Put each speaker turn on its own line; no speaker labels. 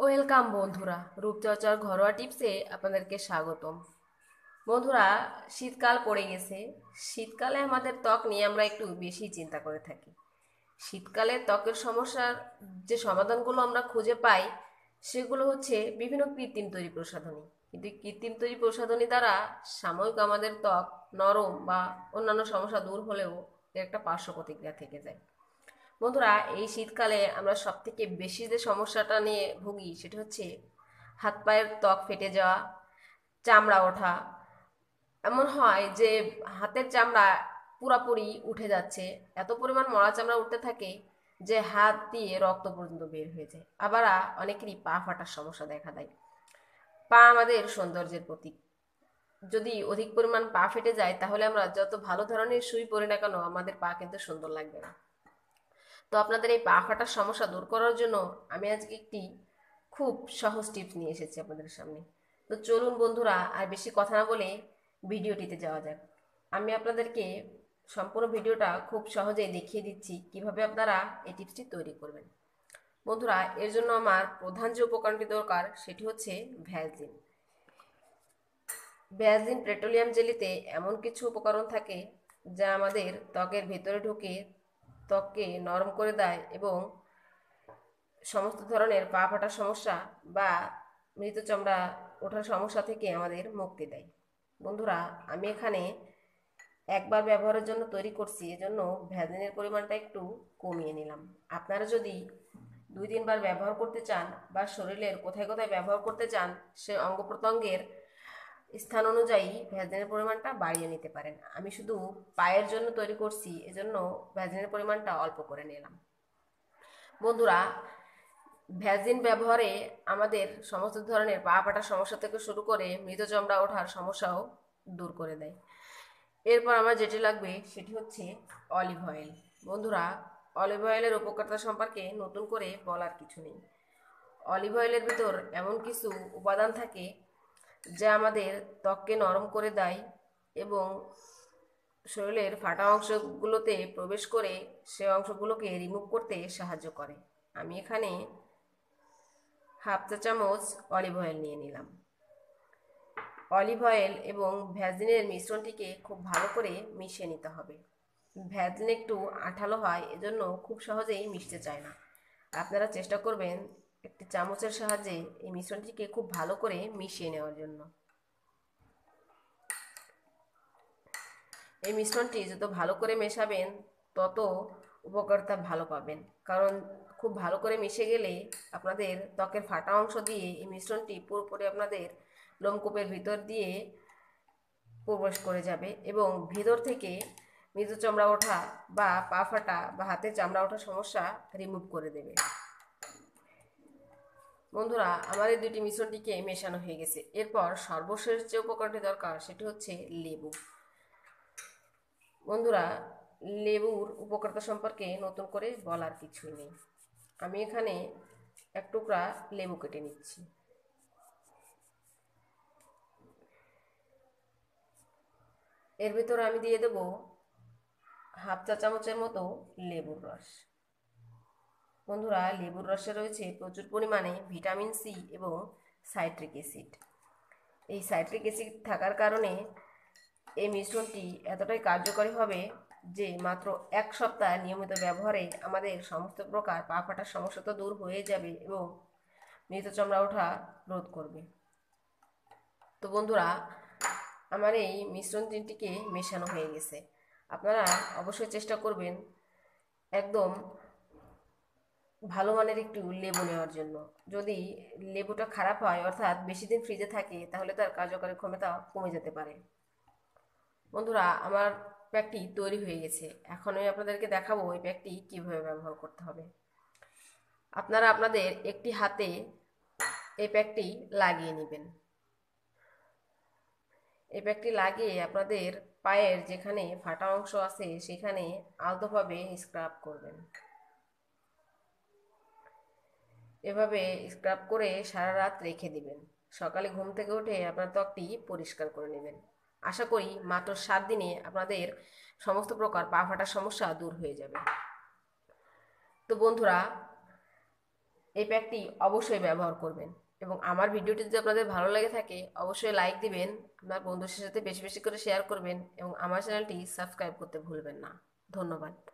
Welcome বন্ধুরা, রূপচর্চার ঘরোয়া টিপসে আপনাদেরকে স্বাগতম। বন্ধুরা, শীতকাল পড়ে গেছে। শীতকালে আমাদের ত্বক নিয়ে আমরা একটু বেশি চিন্তা করে থাকি। শীতকালে ত্বকের সমস্যার যে সমাধানগুলো আমরা খুঁজে পাই, সেগুলো হচ্ছে বিভিন্ন কৃত্রিম তৈরি প্রসাধনী। কিন্তু কৃত্রিম তৈরি প্রসাধনী দ্বারা সাময়িক আমাদের ত্বক নরম বা অন্যান্য সমস্যা দূর হলেও এর একটা পার্শ্ব প্রতিক্রিয়া থেকে যায়। বন্ধুরা, এই শীতকালে আমরা সব থেকে বেশি যে সমস্যাটা নিয়ে ভুগি সেটা হচ্ছে হাত পায়ের ত্বক ফেটে যাওয়া, চামড়া ওঠা। এমন হয় যে হাতের চামড়া পুরাপুরি উঠে যাচ্ছে, এত পরিমাণ মরা চামড়া উঠতে থাকে যে হাত দিয়ে রক্ত পর্যন্ত বের হয়ে যায়। আবার অনেকেরই পা ফাটার সমস্যা দেখা দেয়। পা আমাদের সৌন্দর্যের প্রতীক। যদি অধিক পরিমাণ পা ফেটে যায়, তাহলে আমরা যত ভালো ধরনের সুই পরি না কেন, আমাদের পা কিন্তু সুন্দর লাগবে না। তো আপনাদের এই পা ফাটার সমস্যা দূর করার জন্য আমি আজকে একটি খুব সহজ টিপস নিয়ে এসেছি আপনাদের সামনে। তো চলুন বন্ধুরা, আর বেশি কথা না বলে ভিডিওটিতে যাওয়া যাক। আমি আপনাদেরকে সম্পূর্ণ ভিডিওটা খুব সহজেই দেখিয়ে দিচ্ছি কীভাবে আপনারা এই টিপসটি তৈরি করবেন। বন্ধুরা, এর জন্য আমার প্রধান যে উপকরণটি দরকার সেটি হচ্ছে ভ্যাসলিন। ভ্যাসলিন পেট্রোলিয়াম জেলিতে এমন কিছু উপকরণ থাকে যা আমাদের ত্বকের ভেতরে ঢুকে ত্বককে নরম করে দেয় এবং সমস্ত ধরনের পা ফাটার সমস্যা বা মৃত চামড়া ওঠার সমস্যা থেকে আমাদের মুক্তি দেয়। বন্ধুরা, আমি এখানে একবার ব্যবহারের জন্য তৈরি করছি, এজন্য ভ্যাজিনের পরিমাণটা একটু কমিয়ে নিলাম। আপনারা যদি দুই তিনবার ব্যবহার করতে চান বা শরীরের কোথায় কোথায় ব্যবহার করতে চান, সে অঙ্গ প্রত্যঙ্গের স্থান অনুযায়ী ভ্যাজলিনের পরিমাণটা বাড়িয়ে নিতে পারেন। আমি শুধু পায়ের জন্য তৈরি করছি, এজন্য ভ্যাজলিনের পরিমাণটা অল্প করে নিলাম। বন্ধুরা ভ্যাজিন ব্যবহারে আমাদের সমস্ত ধরনের পা ফাটার সমস্যা থেকে শুরু করে মৃত চমড়া ওঠার সমস্যাও দূর করে দেয়। এরপর আমার যেটি লাগবে সেটি হচ্ছে অলিভ অয়েল। বন্ধুরা, অলিভ অয়েলের উপকারিতা সম্পর্কে নতুন করে বলার কিছু নেই। অলিভ অয়েলের ভিতর এমন কিছু উপাদান থাকে যা আমাদের ত্বককে নরম করে দেয় এবং শরীরের ফাটা অংশগুলোতে প্রবেশ করে সে অংশগুলোকে রিমুভ করতে সাহায্য করে। আমি এখানে হাফ চা চামচ অলিভ অয়েল নিয়ে নিলাম। অলিভ অয়েল এবং ভ্যাজলিনের মিশ্রণটিকে খুব ভালো করে মিশিয়ে নিতে হবে। ভ্যাজলিন একটু আঠালো হয়, এজন্য খুব সহজেই মিশতে চায় না। আপনারা চেষ্টা করবেন একটি চামচের সাহায্যে এই মিশ্রণটিকে খুব ভালো করে মিশিয়ে নেওয়ার জন্য। এই মিশ্রণটি যত ভালো করে মেশাবেন, তত উপকারিতা ভালো পাবেন। কারণ খুব ভালো করে মিশে গেলে আপনাদের ত্বকের ফাটা অংশ দিয়ে এই মিশ্রণটি পুরোপুরি আপনাদের লোমকূপের ভিতর দিয়ে প্রবেশ করে যাবে এবং ভিতর থেকে মৃদু চামড়া ওঠা বা পা ফাটা বা হাতের চামড়া ওঠা সমস্যা রিমুভ করে দেবে। বন্ধুরা, আমার এই দুটি মিশ্রণটিকে মেশানো হয়ে গেছে। এরপর সর্বশেষ যে উপকরণটি দরকার, সেটি হচ্ছে লেবু। বন্ধুরা, লেবুর উপকারিতা সম্পর্কে নতুন করে বলার কিছুই নেই। আমি এখানে এক টুকরা লেবু কেটে নিচ্ছি। এর ভিতরে আমি দিয়ে দেব হাফ চা চামচের মতো লেবুর রস। বন্ধুরা, লেবুর রসে রয়েছে প্রচুর পরিমাণে ভিটামিন সি এবং সাইট্রিক অ্যাসিড। এই সাইট্রিক অ্যাসিড থাকার কারণে এই মিশ্রণটি এতটাই কার্যকরী হবে যে মাত্র এক সপ্তাহ নিয়মিত ব্যবহারে আমাদের সমস্ত প্রকার পা ফাটার সমস্যা তো দূর হয়ে যাবে এবং মৃত চামড়া ওঠা রোধ করবে। তো বন্ধুরা, আমার এই মিশ্রণ তিনটিকে মেশানো হয়ে গেছে। আপনারা অবশ্যই চেষ্টা করবেন একদম ভালো মানের একটু লেবু নেওয়ার জন্য। যদি লেবুটা খারাপ হয়, অর্থাৎ বেশি দিন ফ্রিজে থাকে, তাহলে তার কার্যকরী ক্ষমতা কমে যেতে পারে। বন্ধুরা, আমার প্যাকটি তৈরি হয়ে গেছে। এখন আমি আপনাদেরকে দেখাবো ওই প্যাকটি কীভাবে ব্যবহার করতে হবে। আপনারা আপনাদের একটি হাতে এই প্যাকটি লাগিয়ে নেবেন। এই প্যাকটি লাগিয়ে আপনাদের পায়ের যেখানে ফাটা অংশ আছে, সেখানে আলতোভাবে স্ক্রাব করবেন। এভাবে স্ক্রাব করে সারা রাত রেখে দিবেন। সকালে ঘুম থেকে উঠে আপনার ত্বকটি পরিষ্কার করে নেবেন। আশা করি মাত্র সাত দিনে আপনাদের সমস্ত প্রকার পা ফাটার সমস্যা দূর হয়ে যাবে। তো বন্ধুরা, এই প্যাকটি অবশ্যই ব্যবহার করবেন এবং আমার ভিডিওটি যদি আপনাদের ভালো লেগে থাকে, অবশ্যই লাইক দিবেন, আপনার বন্ধুদের সাথে বেশি বেশি করে শেয়ার করবেন এবং আমার চ্যানেলটি সাবস্ক্রাইব করতে ভুলবেন না। ধন্যবাদ।